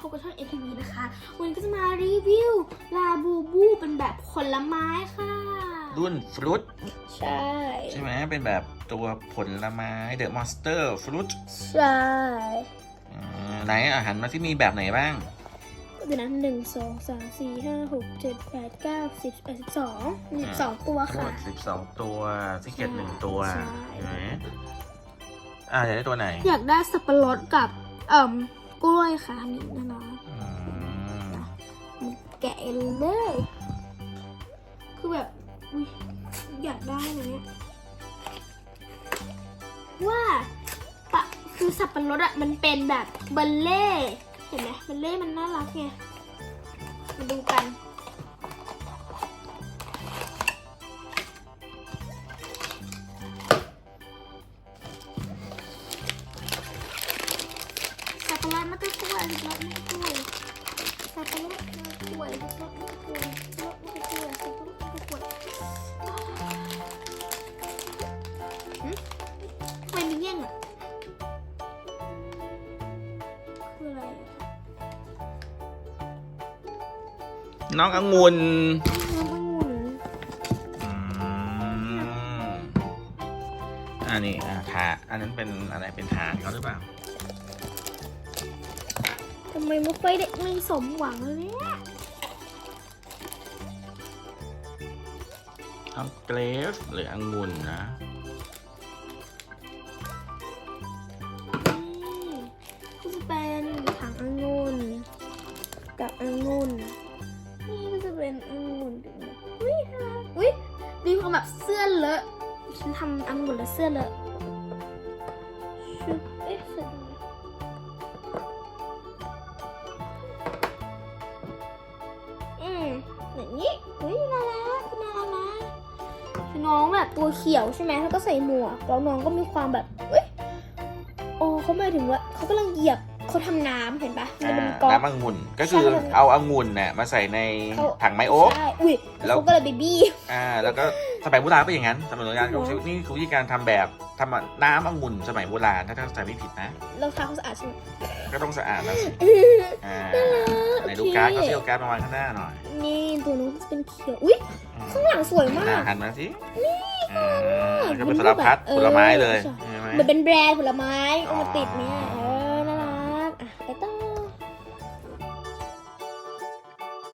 พบกับช่อง ATV นะคะ วันนี้ก็จะมารีวิวลาบูบูเป็นแบบผลไม้ค่ะ รุ่นฟรุตใช่ ใช่ไหมเป็นแบบตัวผลไม้เดอะมอนสเตอร์ฟรุตใช่ไหนอาหารมาที่มีแบบไหนบ้างเดี๋ยวนะหนึ่งสองสามสี่ห้าหกเจ็ดแปดเก้าสิบสิบเอ็ดสิบสองสิบสองตัวทั้งหมค่ะด12ตัวซิกเก็ตใช่หนึ่งตัวใช่ใช่ไหมอ่าอยากได้ตัวไหน อยากได้สับปะรดกับเอ่มกล้วยค่ะนี่นะนะอืม แกะเลย คือแบบอุ๊ยอยากได้นะเนี่ยว่าปะคือสับปะรดอะมันเป็นแบบเบลเล่เห็นไหมเบลเล่มันน่ารักไงมาดูกันสับปะรดมันก็กล้วยสับปะรดมันก็กล้วสับปะรดมันก็กล้วย นก็กล้วยสับปะรดมันก็กล้วยสับปะรดมันก็กล้วยทำไมมันเยี่ยงอะคืออะไรน้ององุ่นน้ำองุ่นอืมอันนี้อ่าถาอันนั้นเป็นอะไรเป็นฐานเขาหรือเปล่าำไมไม่ค่อยได้ไม่สมหวังเลยเนี่ยเอาเกรฟหรือองุ่นนะ นี่ก็จะเป็นถังองุ่นกับองุ่นนี่ก็จะเป็นองุ่นถึงแบบอุ้ยน่ารักอุ้ยมีความแบบเสื้อเลอะฉันทำองุ่นแล้วเสื้อเลอะชุบเอ๊ะ น้องแบบตัวเขียวใช่ไหมแล้วก็ใส่หมวกแล้วน้องก็มีความแบบอุ้ยโอ้เขาหมายถึงว่าเขากำลังเหยียบเขาทำน้ำเห็นปะมันอ่าเป็นก๊อก น้ำองุ่นก็คือใช่เอาองุ่นเนี่ยมาใส่ในเขาถังไม้โอ๊กใช่อุ้ยแล้แล้ววเขาก็เลยไปบี้อ่า แล้วก็สมัยโบราณเป็นอย่างนั้นสมัยโบราณจริงเหรอเขานี่คือวิธีการทำแบบทำน้ำองุ่นสมัยโบราณถ้าถ้าจำไม่ผิดนะรองเท้าเขาสะอาดใช่ไหมก็ต้องสะอาดแล้วสิอ่าโอเคไหนดูการ์ดเขาสิเอาการ์ดมาวางข้างหน้าหน่อย นี่ตัวน้องจะเป็นเขียว อุ้ยอืมข้างหลังสวยมาอ่กหันมาสิอ่าก็เป็นสารพัดเออผลไม้เลยใช่ใช่ไหมเหมือนเป็นแบรนด์ผลไม้เอามาติดเนี่ยอ๋อ